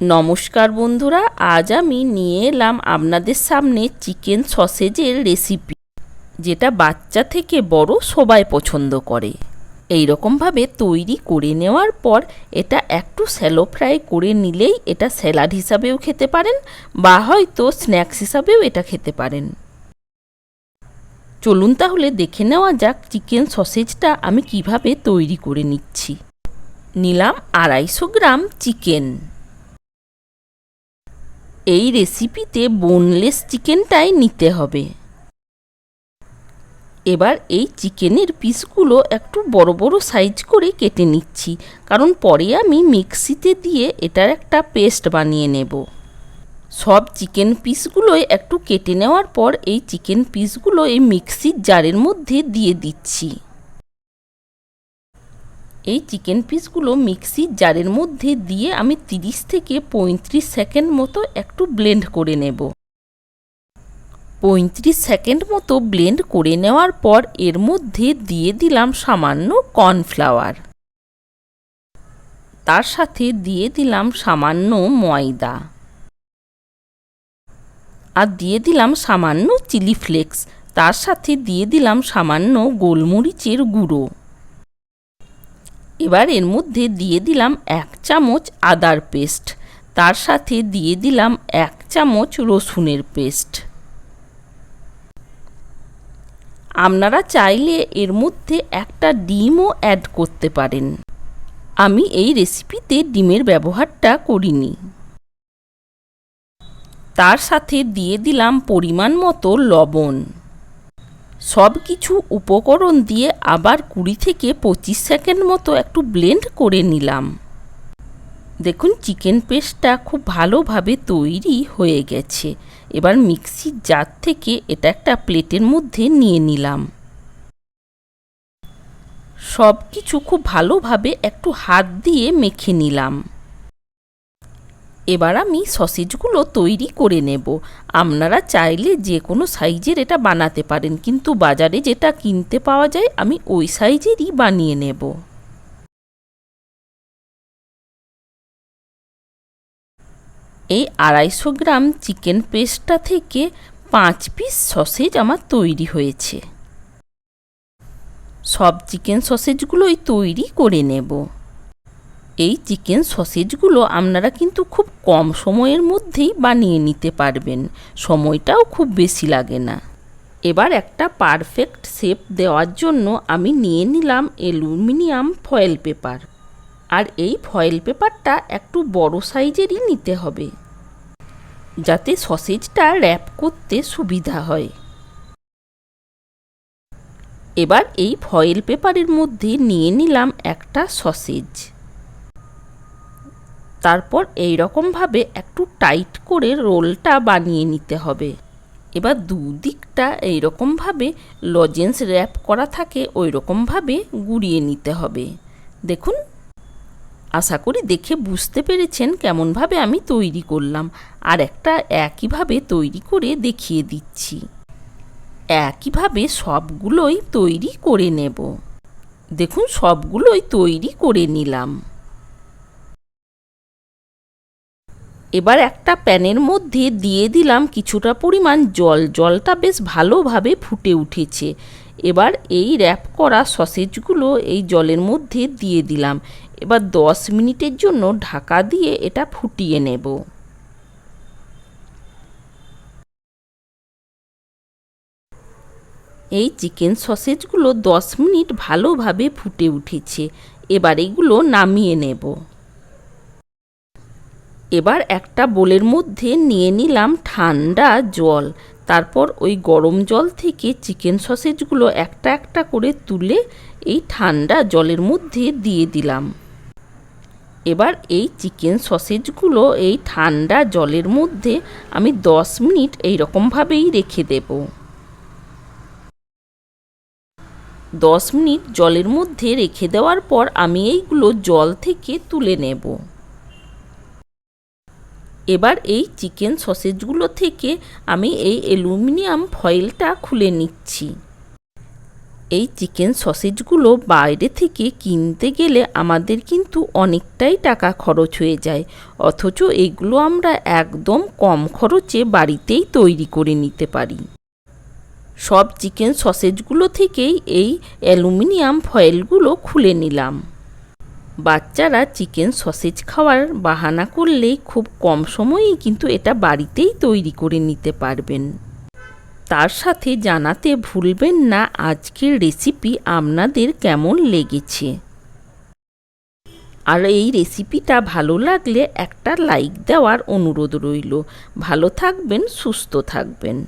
নমস্কার বন্ধুরা, আজ আমি নিয়ে এলাম আপনাদের সামনে চিকেন সসেজের রেসিপি যেটা বাচ্চা থেকে বড় সবাই পছন্দ করে। এই রকমভাবে তৈরি করে নেওয়ার পর এটা একটু স্যালো ফ্রাই করে নিলেই এটা স্যালাড হিসাবেও খেতে পারেন, বা হয়তো স্ন্যাক্স হিসাবেও এটা খেতে পারেন। চলুন তাহলে দেখে নেওয়া যাক চিকেন সসেজটা আমি কীভাবে তৈরি করে নিচ্ছি। নিলাম আড়াইশো গ্রাম চিকেন। এই রেসিপিতে বোনলেস চিকেনটাই নিতে হবে। এবার এই চিকেনের পিসগুলো একটু বড় বড় সাইজ করে কেটে নিচ্ছি, কারণ পরে আমি মিক্সিতে দিয়ে এটার একটা পেস্ট বানিয়ে নেব। সব চিকেন পিসগুলোই একটু কেটে নেওয়ার পর এই চিকেন পিসগুলো এই মিক্সির জারের মধ্যে দিয়ে দিচ্ছি। এই চিকেন পিসগুলো মিক্সির জারের মধ্যে দিয়ে আমি 30 থেকে পঁয়ত্রিশ সেকেন্ড মতো একটু ব্লেন্ড করে নেব। পঁয়ত্রিশ সেকেন্ড মতো ব্লেন্ড করে নেওয়ার পর এর মধ্যে দিয়ে দিলাম সামান্য কর্নফ্লাওয়ার। তার সাথে দিয়ে দিলাম সামান্য ময়দা। আর দিয়ে দিলাম সামান্য চিলি ফ্লেক্স। তার সাথে দিয়ে দিলাম সামান্য গোলমরিচের গুঁড়ো। এবার এর মধ্যে দিয়ে দিলাম এক চামচ আদার পেস্ট। তার সাথে দিয়ে দিলাম এক চামচ রসুনের পেস্ট। আপনারা চাইলে এর মধ্যে একটা ডিমও অ্যাড করতে পারেন। আমি এই রেসিপিতে ডিমের ব্যবহারটা করিনি। তার সাথে দিয়ে দিলাম পরিমাণ মতো লবণ। সব কিছু উপকরণ দিয়ে আবার কুড়ি থেকে পঁচিশ সেকেন্ড মতো একটু ব্লেন্ড করে নিলাম। দেখুন, চিকেন পেস্টটা খুব ভালোভাবে তৈরি হয়ে গেছে। এবার মিক্সির জার থেকে এটা একটা প্লেটের মধ্যে নিয়ে নিলাম। সব কিছু খুব ভালোভাবে একটু হাত দিয়ে মেখে নিলাম। এবার আমি সসেজগুলো তৈরি করে নেব। আপনারা চাইলে যে কোনো সাইজের এটা বানাতে পারেন, কিন্তু বাজারে যেটা কিনতে পাওয়া যায়, আমি ওই সাইজেরই বানিয়ে নেব। এই আড়াইশো গ্রাম চিকেন পেস্টটা থেকে পাঁচ পিস সসেজ আমার তৈরি হয়েছে। সব চিকেন সসেজগুলোই তৈরি করে নেব। এই চিকেন সসেজগুলো আপনারা কিন্তু খুব কম সময়ের মধ্যেই বানিয়ে নিতে পারবেন। সময়টাও খুব বেশি লাগে না। এবার একটা পারফেক্ট শেপ দেওয়ার জন্য আমি নিয়ে নিলাম অ্যালুমিনিয়াম ফয়েল পেপার আর এই ফয়েল পেপারটা একটু বড় সাইজেরই নিতে হবে। যাতে সসেজটা র্যাপ করতে সুবিধা হয়। এবার এই ফয়েল পেপারের মধ্যে নিয়ে নিলাম একটা সসেজ। তারপর এই রকমভাবে একটু টাইট করে রোলটা বানিয়ে নিতে হবে। এবার দুদিকটা এই এইরকমভাবে লজেন্স র্যাপ করা থাকে, ওই রকমভাবে গুড়িয়ে নিতে হবে। দেখুন, আশা করি দেখে বুঝতে পেরেছেন কেমনভাবে আমি তৈরি করলাম। আর একটা একইভাবে তৈরি করে দেখিয়ে দিচ্ছি। একইভাবে সবগুলোই তৈরি করে নেব। দেখুন, সবগুলোই তৈরি করে নিলাম। এবার একটা প্যানের মধ্যে দিয়ে দিলাম কিছুটা পরিমাণ জল। জলটা বেশ ভালোভাবে ফুটে উঠেছে। এবার এই র্যাপ করা সসেজগুলো এই জলের মধ্যে দিয়ে দিলাম। এবার দশ মিনিটের জন্য ঢাকা দিয়ে এটা ফুটিয়ে নেব। এই চিকেন সসেজগুলো দশ মিনিট ভালোভাবে ফুটে উঠেছে। এবার এগুলো নামিয়ে নেব। এবার একটা বোলের মধ্যে নিয়ে নিলাম ঠান্ডা জল। তারপর ওই গরম জল থেকে চিকেন সসেজগুলো একটা একটা করে তুলে এই ঠান্ডা জলের মধ্যে দিয়ে দিলাম। এবার এই চিকেন সসেজগুলো এই ঠান্ডা জলের মধ্যে আমি দশ মিনিট এই রকমভাবেই রেখে দেব। দশ মিনিট জলের মধ্যে রেখে দেওয়ার পর আমি এইগুলো জল থেকে তুলে নেব। এবার এই চিকেন সসেজগুলো থেকে আমি এই অ্যালুমিনিয়াম ফয়েলটা খুলে নিচ্ছি। এই চিকেন সসেজগুলো বাইরে থেকে কিনতে গেলে আমাদের কিন্তু অনেকটাই টাকা খরচ হয়ে যায়, অথচ এগুলো আমরা একদম কম খরচে বাড়িতেই তৈরি করে নিতে পারি। সব চিকেন সসেজগুলো থেকেই এই অ্যালুমিনিয়াম ফয়েলগুলো খুলে নিলাম। বাচ্চারা চিকেন সসেজ খাওয়ার বাহানা করলেই খুব কম সময়েই কিন্তু এটা বাড়িতেই তৈরি করে নিতে পারবেন। তার সাথে জানাতে ভুলবেন না আজকের রেসিপি আপনাদের কেমন লেগেছে। আর এই রেসিপিটা ভালো লাগলে একটা লাইক দেওয়ার অনুরোধ রইল। ভালো থাকবেন, সুস্থ থাকবেন।